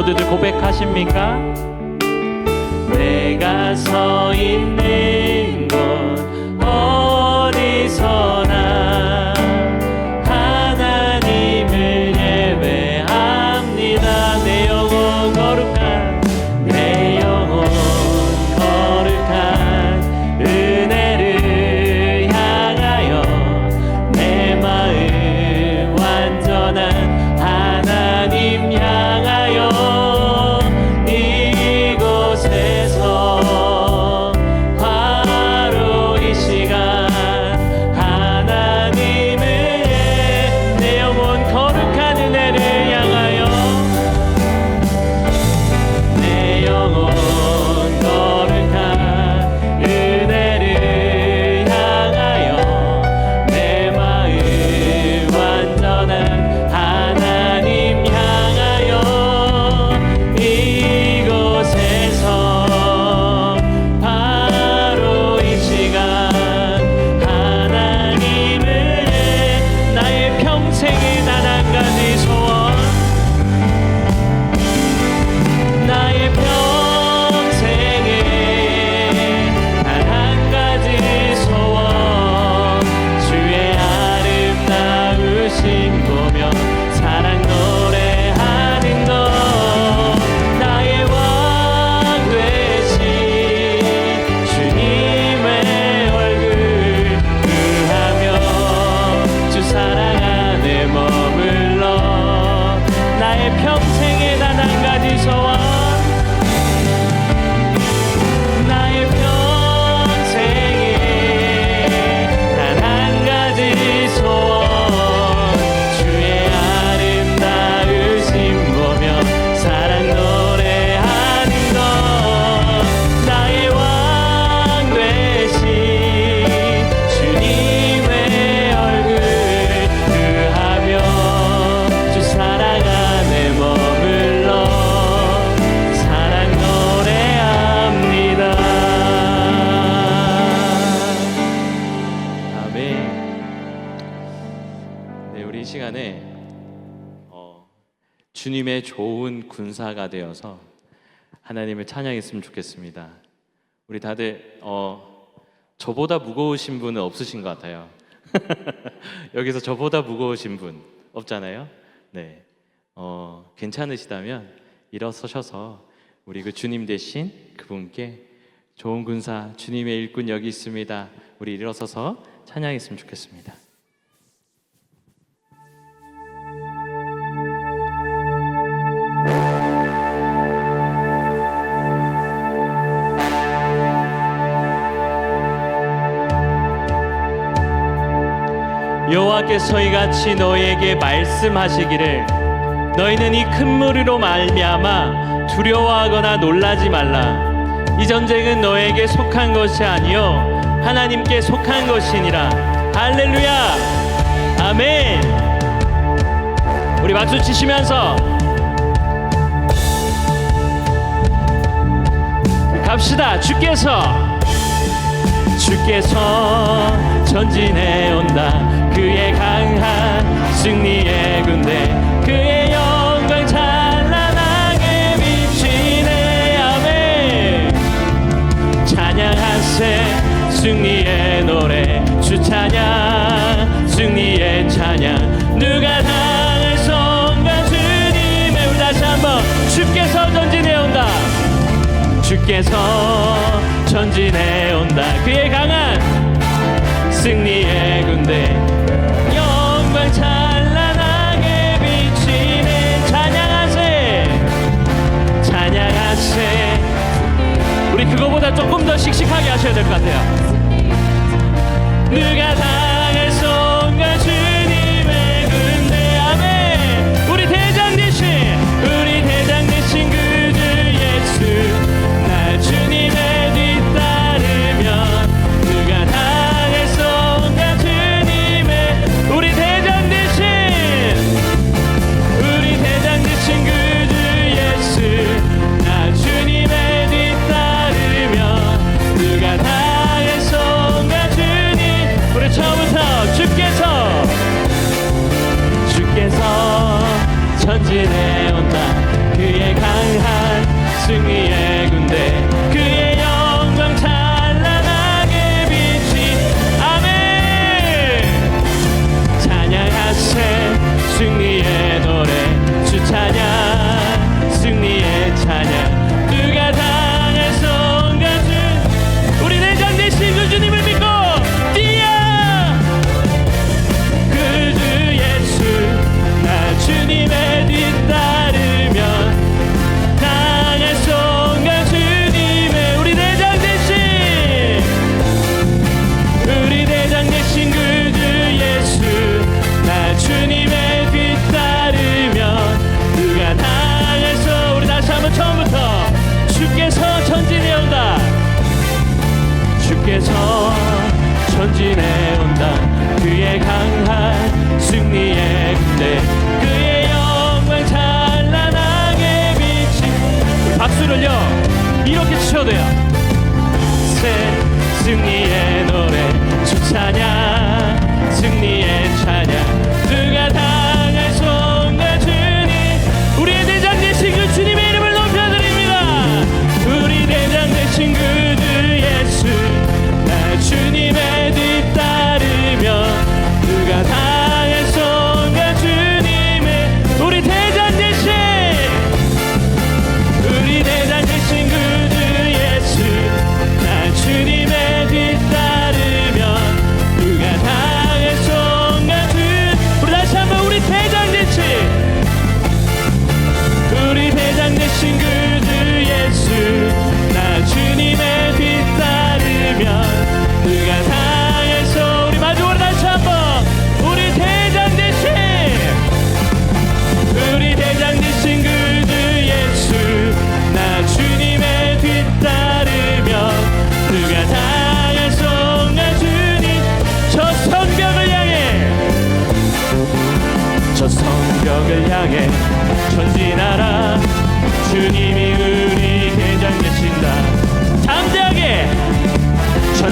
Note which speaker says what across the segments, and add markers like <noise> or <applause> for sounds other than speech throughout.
Speaker 1: 모두들 고백하십니까? 내가 서 있네. 주님의 좋은 군사가 되어서 하나님을 찬양했으면 좋겠습니다. 우리 다들 어, 저보다 무거우신 분은 없으신 것 같아요. <laughs> 여기서 저보다 무거우신 분 없잖아요. 네, 어, 괜찮으시다면 일어서셔서 우리 그 주님 대신 그분께 좋은 군사 주님의 일꾼 여기 있습니다. 우리 일어서서 찬양했으면 좋겠습니다. 여호와께서 이같이 너희에게 말씀하시기를 너희는 이 큰 무리로 말미암아 두려워하거나 놀라지 말라. 이 전쟁은 너에게 속한 것이 아니요 하나님께 속한 것이니라. 할렐루야. 아멘. 우리 박수 치시면서 갑시다. 주께서 주께서 전진해 온다. 그의 강한 승리의 군대 그의 영광 찬란하게 비치네. 아멘. 찬양하세 승리의 노래 주 찬양 승리의 찬양. 누가 당할 son가 주님의 우리 다시 한번 주께서 전진해 온다. 주께서 전진해 온다. 그의 강한 승리의 군대 그거보다 조금 더 씩씩하게 하셔야 될 것 같아요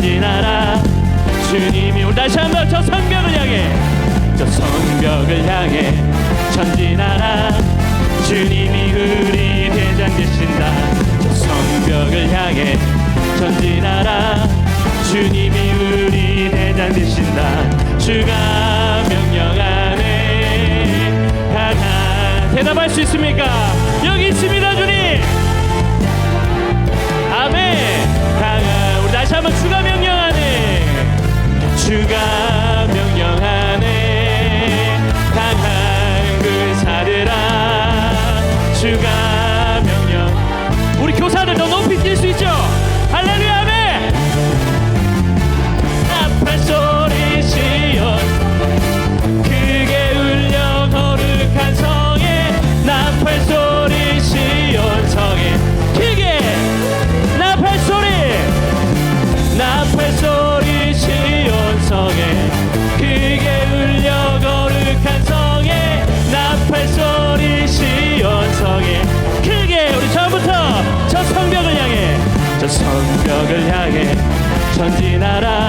Speaker 1: 전진하라. 주님이 우리 다시 한번 저 성벽을 향해 저 성벽을 향해 전진하라. 주님이 우리 대장 되신다. 저 성벽을 향해 전진하라. 주님이 우리 대장 되신다. 주가 명령하네. 하나 대답할 수 있습니까? 여기 있습니다 한번 주가 명령하네. 주가 전진하라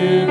Speaker 1: you.